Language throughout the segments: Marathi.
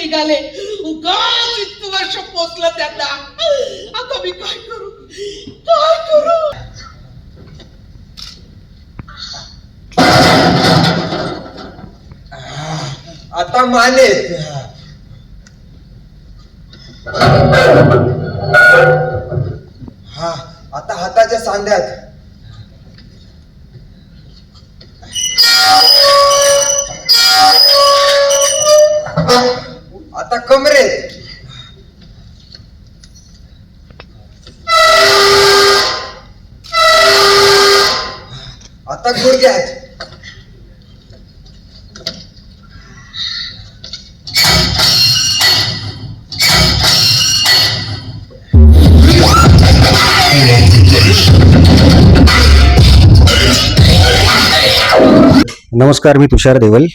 निघाले. उगाच इतकं वर्ष पोचलं त्यांना. आता मी काय करू? काय करू? आता माने हा आता हाताच्या सांध्यात. आता कमरेत आता गुडघ्यात नमस्कार मी तुषार देवल.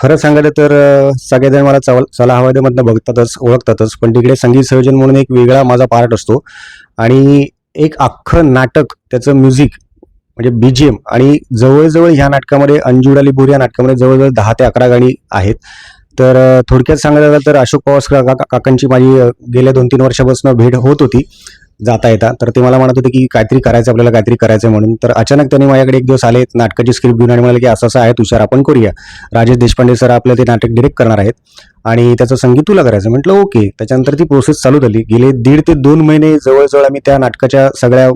खरं सांगायचं तर सगळेजण मला चव चला हवादेमधनं बघतातच ओळखतातच पण तिकडे संगीत संयोजन म्हणून एक वेगळा माझा पार्ट असतो. आणि एक अख्खं नाटक त्याचं म्युझिक म्हणजे बी जी एम आणि जवळजवळ ह्या नाटकामध्ये अंजुडाली बोर या नाटकामध्ये जवळजवळ दहा ते अकरा गाणी आहेत. तर थोडक्यात सांगायला तर अशोक पवासकर काका काकांची माझी गेल्या दोन तीन वर्षापासून भेट होत होती. जाता येता तर ते मला म्हणत होते की काहीतरी करायचं आपल्याला काहीतरी करायचं म्हणून. तर अचानक त्यांनी माझ्याकडे एक दिवस आले नाटकाची स्क्रिप्ट घेऊन आणि म्हणाले की असं असं आहे तुषार आपण करूया. राजेश देशपांडे सर आपलं ते नाटक डिरेक्ट करणार आहेत. आणि त्याचं संगीत तुला करायचं म्हटलं ओके. त्याच्यानंतर ती प्रोसेस चालू झाली. गेले दीड ते दोन महिने जवळजवळ आम्ही त्या नाटकाच्या सगळ्या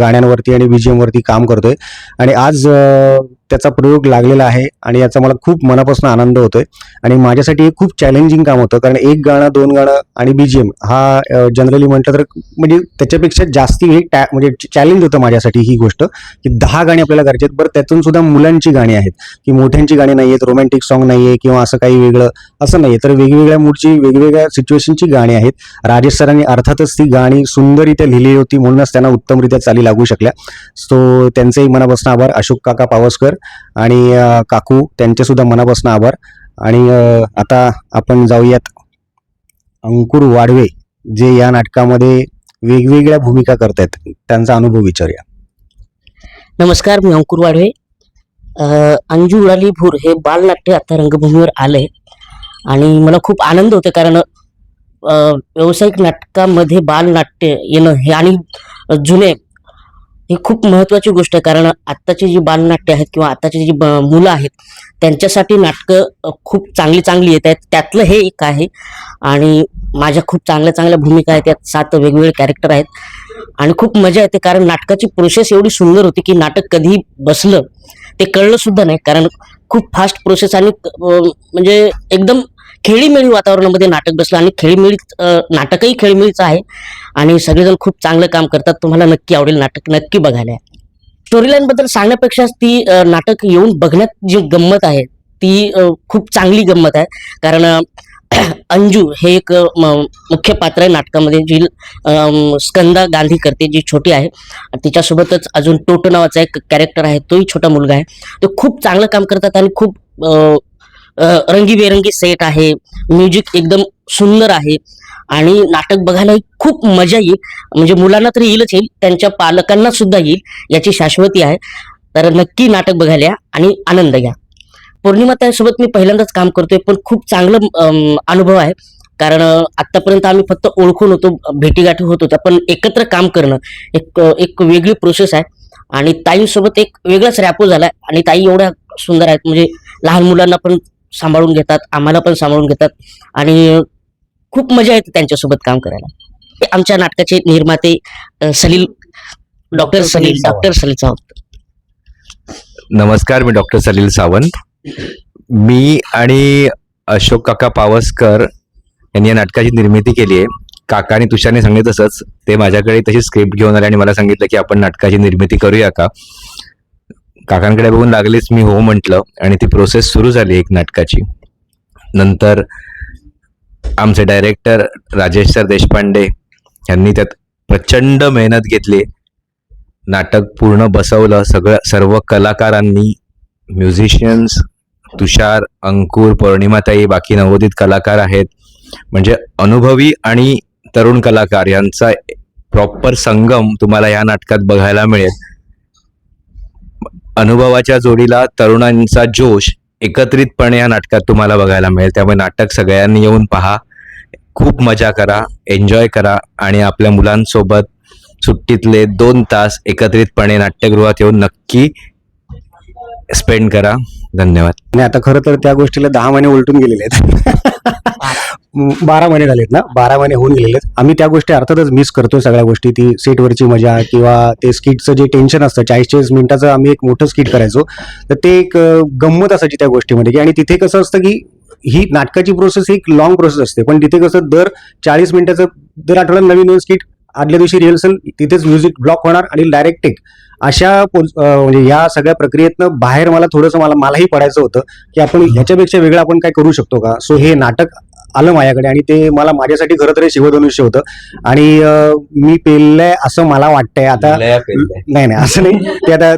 गाण्यांवरती आणि बीजीएमवरती काम करतोय. आणि आज त्याचा प्रयोग लागलेला आहे आणि याचा मला खूप मनापासून आनंद होतोय. आणि माझ्यासाठी हे खूप चॅलेंजिंग काम होतं. कारण एक गाणं दोन गाणं आणि बीजीएम हा जनरली म्हटलं तर म्हणजे त्याच्यापेक्षा जास्ती हे टॅ म्हणजे चॅलेंज होतं माझ्यासाठी ही गोष्ट. की दहा गाणी आपल्याला करायची आहेत. बरं त्यातून सुद्धा मुलांची गाणी आहेत. की मोठ्यांची गाणी नाही आहेत रोमॅन्टिक सॉन्ग नाही आहे किंवा असं काही वेगळं असं नाही. तर वेगवेगळ्या मूडची वेगवेगळ्या सिच्युएशनची गाणी आहेत. राजेश सरांनी अर्थातच ती गाणी सुंदररित्या लिहिली होती म्हणूनच त्यांना उत्तमरित्या चाली लागू शकल्या. सो त्यांचेही मनापासून आभार. अशोक काका पावसकर आणि काकू त्यांचेसुद्धा मनापासून आभार. आणि आता आपण जाऊयात अंकुर वाडवे जे या नाटकामध्ये वेगवेगळ्या भूमिका करतायत. त्यांचा अनुभव विचारूया. नमस्कार मी अंकुर वाढवे. अंजू उडाली भूर हे बालनाट्य आता रंगभूमीवर आलंय. आणि मला खूप आनंद होतो कारण व्यावसायिक नाटकामध्ये बालनाट्य येणं हे आणि जुने ही खूप महत्त्वाची गोष्ट आहे कारण आत्ताची जी बालनाट्य आहेत किंवा आत्ताची जी मुलं आहेत त्यांच्यासाठी नाटकं खूप चांगली चांगली येत आहेत. त्यातलं हे एक आहे आणि माझ्या खूप चांगल्या चांगल्या भूमिका आहेत त्यात सात वेगवेगळे कॅरेक्टर आहेत आणि खूप मजा येते कारण नाटकाची प्रोसेस एवढी सुंदर होती की नाटक कधी बसलं ते कळलं सुद्धा नाही कारण खूप फास्ट प्रोसेस आणि म्हणजे एकदम खेळीमेळी वातावरणामध्ये नाटक बसलं आणि खेळीमेळी नाटकही खेळीमेळीचं आहे. आणि सगळेजण खूप चांगलं काम करतात. तुम्हाला नक्की आवडेल नाटक नक्की बघायला स्टोरी बद्दल सांगण्यापेक्षा ती नाटक येऊन बघण्यात जी गंमत आहे ती खूप चांगली गंमत आहे. कारण अंजू हे एक म- मुख्य पात्र आहे नाटकामध्ये जी स्कंदा गांधी करते जी छोटी आहे. तिच्यासोबतच अजून टोटो नावाचा एक कॅरेक्टर आहे तोही छोटा मुलगा आहे. तो खूप चांगलं काम करतात आणि खूप रंगीबेरंगी सेट आहे. म्युझिक एकदम सुंदर आहे. आणि नाटक बघायलाही खूप मजा येईल. म्हणजे मुलांना तरी येईलच येईल त्यांच्या पालकांना सुद्धा येईल याची शाश्वती आहे. तर नक्की नाटक बघायला या आणि आनंद घ्या. पौर्णिमा त्यासोबत मी पहिल्यांदाच काम करतोय पण खूप चांगलं अनुभव आहे. कारण आतापर्यंत आम्ही फक्त ओळखून होतो भेटीगाठी होत होत्या पण एकत्र काम करणं एक एक वेगळी प्रोसेस आहे. आणि ताईंसोबत एक वेगळाच रॅपो झालाय आणि ताई एवढ्या सुंदर आहेत. म्हणजे लहान मुलांना पण सांभाळून घेतात आम्हाला पण सांभाळून घेतात. आणि खूप मजा येते त्यांच्यासोबत काम करायला. आमच्या नाटकाचे निर्माते सलील डॉक्टर सलील डॉक्टर सलील सावंत. नमस्कार मी डॉक्टर सलील सावंत. मी आणि अशोक काका पावसकर यांनी या नाटकाची निर्मिती केली आहे. काका आणि तुषारने सांगितलं तसंच. ते माझ्याकडे तशी स्क्रिप्ट घेऊन आले आणि मला सांगितलं की आपण नाटकाची निर्मिती करूया का? काकांकडे बघून लागलीच मी हो म्हटलं आणि ती प्रोसेस सुरू झाली एक नाटकाची. नंतर आमचे डायरेक्टर राजेश सर देशपांडे यांनी त्यात प्रचंड मेहनत घेतली. नाटक पूर्ण बसवलं. सगळं सर्व कलाकारांनी म्युझिशियन्स तुषार अंकुर पौर्णिमाताई बाकी नवोदित कलाकार आहेत. म्हणजे अनुभवी आणि तरुण कलाकार यांचा प्रॉपर संगम तुम्हाला या नाटकात बघायला मिळेल. अनुभवाच्या जोडीला तरुणांचा जोश एकत्रितपणे या नाटकात तुम्हाला बघायला मिळेल. त्यामुळे नाटक सगळ्यांनी येऊन पहा. खूप मजा करा एन्जॉय करा आणि आपल्या मुलांसोबत सुट्टीतले दोन तास एकत्रितपणे नाट्यगृहात येऊन नक्की स्पेंड करा. धन्यवाद. आणि आता खरं तर त्या गोष्टीला दहा महिने उलटून गेलेले आहेत. बारा महिने झालेत ना? बारा महिने होऊन गेलेले आहेत. आम्ही त्या गोष्टी अर्थातच मिस करतो सगळ्या गोष्टी. ती सीटवरची मजा किंवा ते स्किटचं जे टेन्शन असतं चाळीस चाळीस मिनिटाचं आम्ही एक मोठं स्किट करायचो. तर ते एक गंमत असायची त्या गोष्टीमध्ये. की आणि तिथे कसं असतं की ही नाटकाची प्रोसेस ही एक लॉंग प्रोसेस असते. पण तिथे कसं दर चाळीस मिनिटाचं दर आठवड्यात नवीन नवीन स्किट आदल्या दिवशी रिहर्सल तिथेच म्युझिक ब्लॉक होणार आणि डायरेक्ट टेक अशा म्हणजे या सगळ्या प्रक्रियेतनं बाहेर मला थोडंसं मला मलाही पडायचं होतं की आपण ह्याच्यापेक्षा वेगळं आपण काय करू शकतो का? सो हे नाटक आलं माझ्याकडे आणि ते मला माझ्यासाठी खरं तर शिवधनुष्य होतं. आणि मी पेललंय असं मला वाटतंय. आता नाही नाही असं नाही. ते आता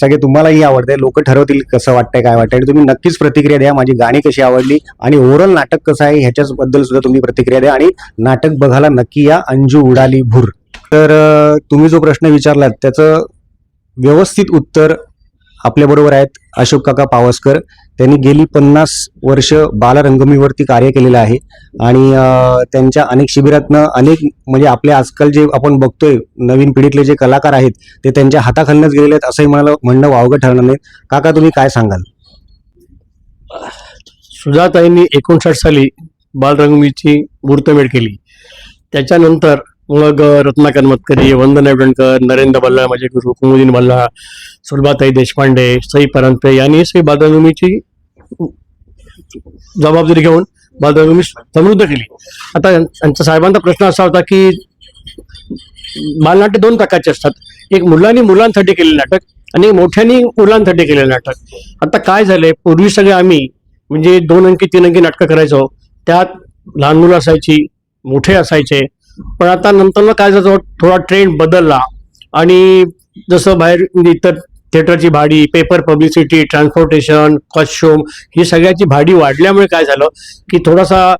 सगळे तुम्हालाही आवडतंय. लोक ठरवतील कसं वाटतंय काय वाटतंय. आणि तुम्ही नक्कीच प्रतिक्रिया द्या. माझी गाणी कशी आवडली आणि ओव्हरऑल नाटक कसं आहे ह्याच्याबद्दल सुद्धा तुम्ही प्रतिक्रिया द्या. आणि नाटक बघायला नक्की या. अंजू उडाली भूर. तर तुम्ही जो प्रश्न विचारलात त्याचं व्यवस्थित उत्तर आपल्याबरोबर आहेत. अशोक काका पावसकर. त्यांनी गेली पन्नास वर्ष बालरंगमीवरती कार्य केलेलं आहे. आणि त्यांच्या अनेक शिबिरातनं अनेक म्हणजे आपले आजकाल जे आपण बघतोय नवीन पिढीतले जे कलाकार आहेत ते त्यांच्या हाताखालनंच गेलेले आहेत असंही मला म्हणणं वावगं ठरणार नाही. काका तुम्ही काय सांगाल? सुजाताईंनी एकोणसाठ साली बालरंगमीची मुहूर्तमेढ केली. त्याच्यानंतर मग रत्नाकर मतकरी वंदना वेडणकर नरेंद्र बल्ला माझे गुरु कुमुदीन बल्ला सुलभाताई देशपांडे सई परांजपे यांनी सई बाधाभूमीची जबाबदारी घेऊन बाधाभूमी समृद्ध केली. आता त्यांचा साहेबांचा प्रश्न असा होता की बालनाट्य दोन प्रकारचे असतात. एक मुलांनी मुलांसाठी केलेलं नाटक आणि मोठ्यांनी मुलांसाठी केलेलं नाटक. आता काय झालंय? पूर्वी सगळे आम्ही म्हणजे दोन अंकी तीन अंकी नाटकं करायचो. त्यात लहान मुलं असायची मोठे असायचे. पण आता नंतर काय झालं थोडा ट्रेंड बदलला. आणि जसं बाहेर म्हणजे इतर थिएटरची भाडी पेपर पब्लिसिटी ट्रान्सपोर्टेशन कॉस्ट्युम ही सगळ्याची भाडी वाढल्यामुळे काय झालं की थोडासा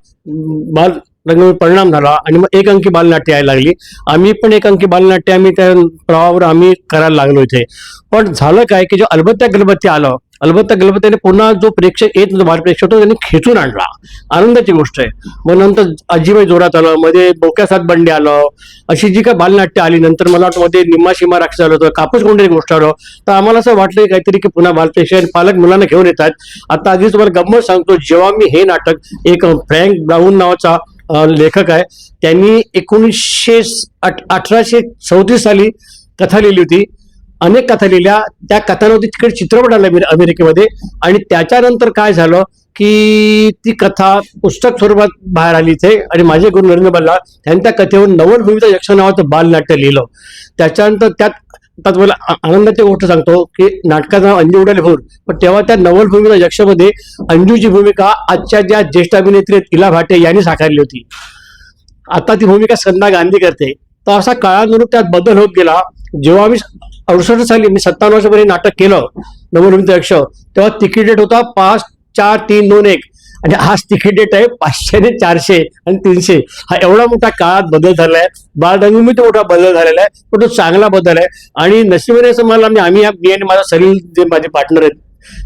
बाल रंगभूमी परिणाम झाला आणि मग एक अंकी बालनाट्य यायला लागली. आम्ही पण एक अंकी बालनाट्य आम्ही त्या प्रवाहावर आम्ही करायला लागलो इथे. पण झालं काय की जो अलबत्त्या गलबत्त्या आलं अलबत्ता गलबत्त्याने पुन्हा जो प्रेक्षक येत नव्हता प्रेक्षक होता त्यांनी खेचून आणला. आनंदाची गोष्ट आहे. मग नंतर अजिबाई जोरात आलं मध्ये बोक्यासात बंडे आलं. अशी जी काय बालनाट्य आली नंतर मला वाटतं मध्ये निम्मा शिमा राक्षस आलं होतं कापूस कोणतरी गोष्ट आलं. तर आम्हाला असं वाटलं काहीतरी की पुन्हा बालप्रेक्षक आणि पालक मुलांना घेऊन येतात आता आधी तुम्हाला गंमत सांगतो जेव्हा मी हे नाटक एक फ्रँक ब्राऊन नावाचा लेखक आहे त्यांनी एकोणीसशे अठराशे चौतीस साली कथा लिहिली होती. अनेक कथा लिहिल्या. त्या कथांवरती तिकडे चित्रपट आला अमेरिकेमध्ये. आणि त्याच्यानंतर काय झालं की ती कथा पुस्तक स्वरूपात बाहेर आली इथे. आणि माझे गुरु नरेंद्र बल्ला त्यांनी त्या कथेवर नवल भूमिता यक्ष नावाचं बालनाट्य लिहिलं. त्याच्यानंतर त्यात आता तुम्हाला आनंदाची गोष्ट सांगतो की नाटकाचं नाव अंजू उडाले भूर. पण तेव्हा त्या नवल भूमिका यक्षमध्ये अंजूची भूमिका आजच्या ज्या ज्येष्ठ अभिनेत्री इला भाटे यांनी साकारली होती. आता ती भूमिका संध्या गांधी करते. तर असा काळानुरूप त्यात बदल होत गेला. जेव्हा आम्ही अडुसष्ट साली मी सत्तावन्न वर्षापर्यंत नाटक केलं नवनिर्मित यक्ष तेव्हा तिकीट रेट होता पाच चार तीन दोन एक. आणि आज तिकीट रेट आहे पाचशे आणि चारशे आणि तीनशे. हा एवढा मोठा काळात बदल झालाय. बालरंगभूमीत मोठा बदल झालेला आहे. पण तो चांगला बदल आहे. आणि नशिबाने असं मला आम्ही आम्ही मी आणि माझा सलील जे माझे पार्टनर आहेत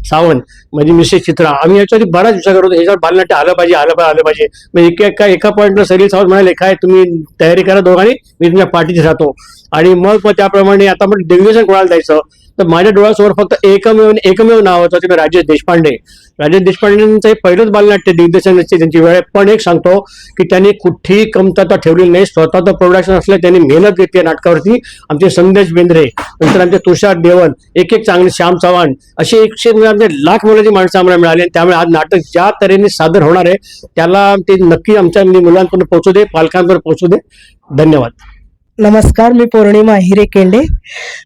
सावंत म्हणजे मिसेस चित्रा आम्ही याच्यावरती बराच विचार करतो ह्याच्यावर बालनाट्य आलं पाहिजे आलं पाहिजे आलं पाहिजे. म्हणजे एका एका एका पॉईंटला सलील सावंत म्हणाले काय तुम्ही तयारी करा दोघांनी मी तुमच्या पाठीत राहतो. आणि मग त्याप्रमाणे आता मग दिग्दर्शन कोणाला द्यायचं? तर माझ्या डोळ्यासमोर फक्त एकमेव एकमेव नाव होतं ते राजेश देशपांडे. राजेश देशपांडेंचं हे पहिलंच बालनाट्य दिग्दर्शनाची त्यांची वेळ आहे पण एक सांगतो की त्यांनी कुठेही कमतरता ठेवलेली नाही. स्वतःचं प्रोडक्शन असलं त्यांनी मेहनत घेतली या नाटकावरती. आमचे संदेश बेंद्रे नंतर आमचे तुषार देवल एक एक चांगले श्याम चव्हाण असे एकशे म्हणजे आमचे लाख मुलाची माणसं आम्हाला मिळाली आणि त्यामुळे आज नाटक ज्या तऱ्हेने सादर होणार आहे त्याला ते नक्की आमच्या मुलांपर्यंत पोहोचू दे पालकांपर्यंत पोहोचू दे. धन्यवाद. नमस्कार मी पौर्णिमा हिरे केंडे.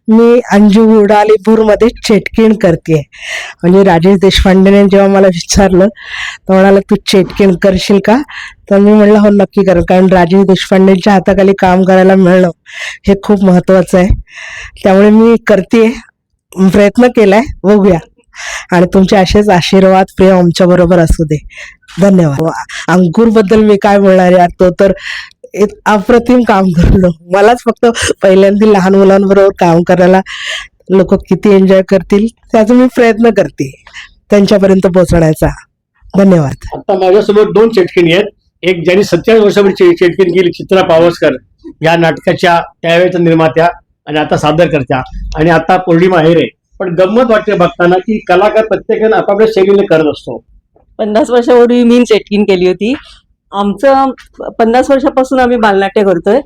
मी अंजू हुडा अलीपूरमध्ये चेटकिण करते म्हणजे राजेश देशपांडेने जेव्हा मला विचारलं तर म्हणाला तू चेटकिण करशील का? तर मी म्हणलं हो नक्की करेन. कारण राजेश देशपांडेंच्या हाताखाली काम करायला मिळणं हे खूप महत्त्वाचं आहे. त्यामुळे मी करते प्रयत्न केला आहे बघूया. आणि तुमचे असेच आशीर्वाद प्रेम आमच्याबरोबर असू दे. धन्यवाद. अंकुरबद्दल मी काय बोलणार यार? तो तर अप्रतिम काम करलो. मलाच फक्त पहिल्यांदा लहान मुलांबरोबर काम करायला लोक किती एन्जॉय करतील त्याचा मी प्रयत्न करते. त्यांच्यापर्यंत पोहोचण्याचा. धन्यवाद. आता माझ्यासोबत दोन चेटकिणी आहेत. एक ज्यांनी सत्तावीस वर्षापूर्वी चेटकीन केली चित्रा पावसकर. या नाटकाच्या त्यावेळेच्या निर्मात्या आणि आता सादर करत्या आणि आता पौर्णिमा आहे पण गंमत वाटते बघताना की कलाकार प्रत्येकानं आपापल्या शैलीने करत असतो. पन्नास वर्षापूर्वी मी चेटकीन केली होती. आमचं पन्नास वर्षापासून आम्ही बालनाट्य करतोय.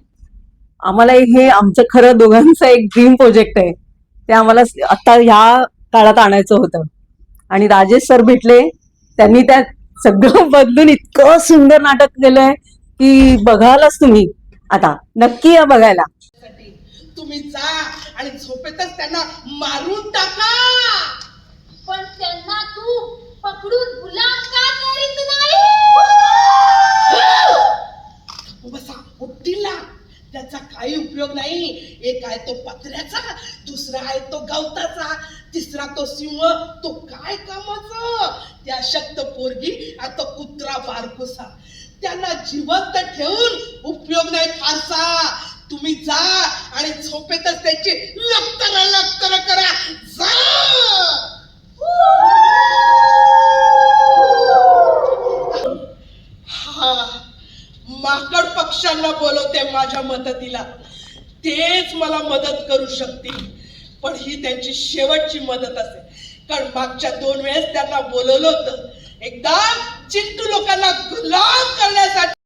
आम्हाला हे आमचं खरं दोघांचं एक ड्रीम प्रोजेक्ट आहे. ते आम्हाला आता ह्या काळात आणायचं होतं. आणि राजेश सर भेटले. त्यांनी त्या सगळं बदलून इतकं सुंदर नाटक केलंय की बघालच तुम्ही. आता नक्की या बघायला. तुम्ही जा आणि झोपेतच त्यांना मारून टाका. पण त्यांना तू पकडून गुलाम का करीत नाही? बसा उठतील त्याचा काही उपयोग नाही. एक आहे तो पत्र्याचा दुसरा आहे तो गवताचा तिसरा तो सिंह तो काय कामाचा? त्या शक्त पोरगी आता कुत्रा बारकुसा. त्यांना जिवंत ठेवून उपयोग नाही फारसा. तुम्ही जा आणि झोपेतच त्याची लक्तर लक्तर करा. जा हा माकड पक्ष्यांना बोलवते माझ्या मदतीला तेच मला मदत करू शकतील. पण ही त्यांची शेवटची मदत असेल. कारण मागच्या दोन वेळेस त्यांना बोलवलं होतं एकदा चिंटू लोकांना गुलाम करण्यासाठी